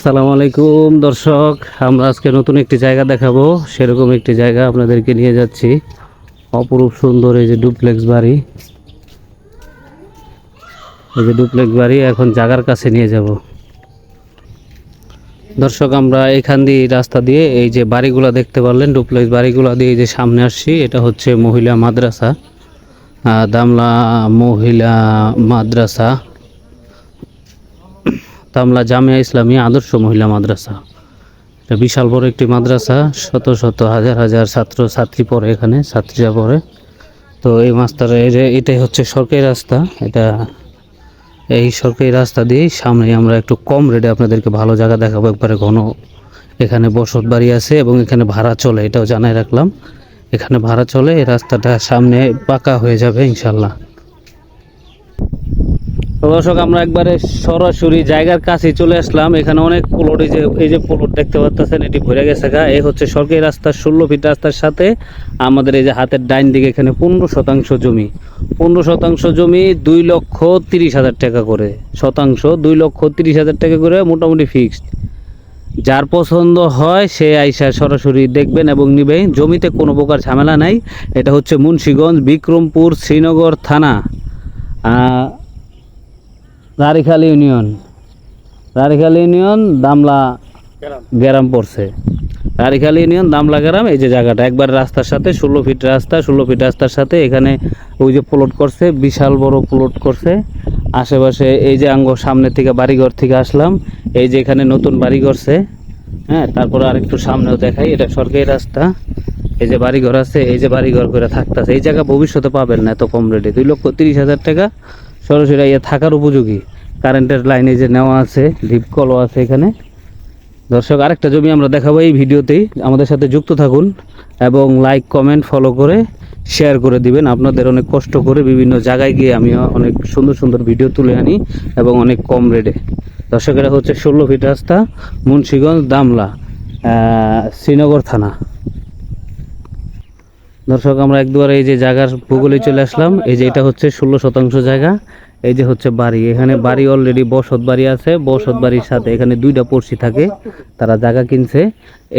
আসসালামু আলাইকুম, দর্শক। আমরা আজকে নতুন একটি জায়গা দেখাবো। সেরকম একটি জায়গা আপনাদেরকে নিয়ে যাচ্ছি। অপরূপ সুন্দর এই যে ডুপ্লেক্স বাড়ি। এই যে ডুপ্লেক্স বাড়ি, এখন জাগার কাছে নিয়ে যাব। দর্শক, আমরা এখান দিয়ে রাস্তা দিয়ে এই যে বাড়িগুলো দেখতে পারলেন, ডুপ্লেক্স বাড়িগুলো দিয়ে যে সামনে আসছি, এটা হচ্ছে মহিলা মাদ্রাসা। দামলা মহিলা মাদ্রাসা। তামলা জামিয়া ইসলামী আদর্শ মহিলা মাদ্রাসা। এটা বিশাল বড় একটি মাদ্রাসা, শত শত হাজার হাজার ছাত্র ছাত্রী পড়ে এখানে, ছাত্রীরা পড়ে। তো এই মাস্টার এটাই হচ্ছে সরকারি রাস্তা। এটা এই সরকারি রাস্তা দিয়েই সামনে আমরা একটু কম রেটে আপনাদেরকে ভালো জায়গা দেখাবো। একবারে ঘন এখানে বসত বাড়ি আছে এবং এখানে ভাড়া চলে, এটাও জানাই রাখলাম। এখানে ভাড়া চলে, এই রাস্তাটা সামনে পাকা হয়ে যাবে ইনশাল্লাহ দর্শক, আমরা একবারে সরাসরি জায়গার কাছে চলে আসলাম। এখানে অনেক প্লট এই যে এই যে প্লট দেখতে পাচ্ছেন এটি ভরে গেছে গা। এই হচ্ছে সরকারি রাস্তার ষোলো ফিট রাস্তার সাথে আমাদের এই যে হাতের ডাইন দিকে এখানে পনেরো শতাংশ জমি। পনেরো শতাংশ জমি দুই লক্ষ তিরিশ হাজার টাকা করে। শতাংশ, দুই লক্ষ তিরিশ হাজার টাকা করে মোটামুটি ফিক্সড যার পছন্দ হয় সে আইসা সরাসরি দেখবেন এবং নিবেন জমিতে কোনো প্রকার ঝামেলা নাই। এটা হচ্ছে মুন্সীগঞ্জ বিক্রমপুর শ্রীনগর থানা। রারিখাল ইউনিয়ন। রারিখাল ইউনিয়ন দামলা গ্রাম। পড়ছে। রারিখাল ইউনিয়ন দামলা গ্রাম এই যে জায়গাটা একবার রাস্তার সাথে ষোলো ফিট রাস্তা ষোলো ফিট রাস্তার সাথে এখানে ওই যে প্লট করছে বিশাল বড় প্লট করছে। আশেপাশে এই যে আঙ্গ সামনে থেকে বাড়িঘর থেকে আসলাম এই যে এখানে নতুন বাড়ি করছে হ্যাঁ তারপর আরেকটু সামনেও দেখাই এটা সরকারি রাস্তা। এই যে বাড়িঘর আছে এই যে বাড়িঘর করে থাকতেছে এই জায়গা ভবিষ্যতে পাবেন না এত কম রেটে দুই লক্ষ তিরিশ হাজার টাকা সরাসরি ইয়ে থাকার উপযোগী। কারেন্টের লাইনে যে নেওয়া আছে ডিপ কলও আছে এখানে। দর্শক, আরেকটা জমি আমরা দেখাবো এই ভিডিওতেই। আমাদের সাথে যুক্ত থাকুন এবং লাইক কমেন্ট ফলো করে শেয়ার করে দিবেন। আপনাদের অনেক কষ্ট করে বিভিন্ন জায়গায় গিয়ে আমি অনেক সুন্দর সুন্দর ভিডিও তুলে আনি এবং অনেক কম রেটে দর্শকেরা হচ্ছে ষোলো ফিট রাস্তা, মুন্সীগঞ্জ, দামলা শ্রীনগর থানা। দর্শক, আমরা একবার এই যে জায়গার ভূগোলে চলে আসলাম। এই যে এটা হচ্ছে ষোলো শতাংশ জায়গা। এই যে হচ্ছে বাড়ি, এখানে বাড়ি অলরেডি বসত বাড়ি আছে, বসত বাড়ির সাথে এখানে দুইটা পড়শি থাকে, তারা জায়গা কিনছে।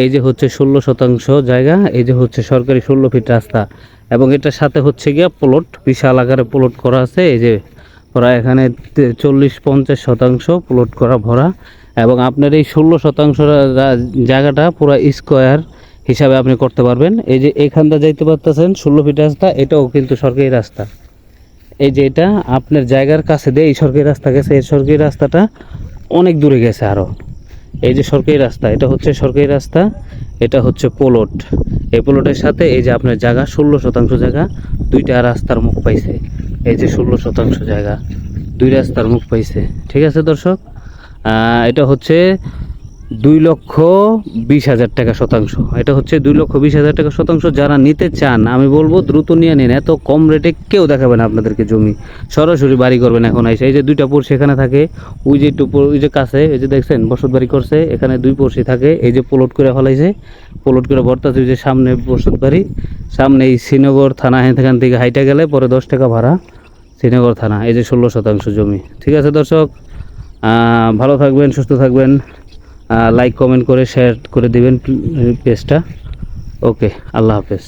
এই যে হচ্ছে ষোলো শতাংশ জায়গা, এই যে হচ্ছে সরকারি ষোলো ফিট রাস্তা, এবং এটার সাথে হচ্ছে গিয়া প্লট বিশাল আকারে প্লট করা আছে, এই যে প্রায় এখানে চল্লিশ পঞ্চাশ শতাংশ প্লট করা ভরা, এবং আপনার এই ষোলো শতাংশ জায়গাটা পুরো স্কোয়ার হিসাবে আপনি করতে পারবেন। এই যে এখানটা যাইতে পারতেছেন, ষোলো ফিট রাস্তা, এটাও কিন্তু সরকারি রাস্তা। এই যে এটা আপনার জায়গার কাছে দিয়ে এই সরকারি রাস্তা গেছে, এই সরকারি রাস্তাটা অনেক দূরে গেছে আরও এই যে সরকারি রাস্তা, এটা হচ্ছে সরকারি রাস্তা, এটা হচ্ছে পোলট। এই পোলটের সাথে এই যে আপনার জায়গা, ষোলো শতাংশ জায়গা, দুইটা রাস্তার মুখ পাইছে। এই যে ষোলো শতাংশ জায়গা, দুই রাস্তার মুখ পাইছে। ঠিক আছে দর্শক? এটা হচ্ছে দুই লক্ষ বিশ হাজার টাকা শতাংশ। এটা হচ্ছে দুই লক্ষ বিশ হাজার টাকা শতাংশ যারা নিতে চান, আমি বলব দ্রুত নিয়ে নিন। এত কম রেটে কেউ দেখাবে না আপনাদেরকে জমি। সরাসরি বাড়ি করবেন এখন এসে। এই যে দুইটা পোর সেখানে থাকে, ওই যে একটু ওই যে কাছে, এই যে দেখছেন, বসত বাড়ি করছে, এখানে দুই পড়শি থাকে। এই যে প্লট করে ফেলাইছে প্লট করে ভর্তাছে ওই যে সামনে বসত বাড়ি। সামনে এই শ্রীনগর থানা, এখান থেকে হাইটা গেলে পরে দশ টাকা ভাড়া। শ্রীনগর থানা, এই যে ষোলো শতাংশ জমি। ঠিক আছে দর্শক ভালো থাকবেন, সুস্থ থাকবেন। লাইক কমেন্ট করে শেয়ার করে দিবেন পেজটা ওকে আল্লাহ হাফেজ।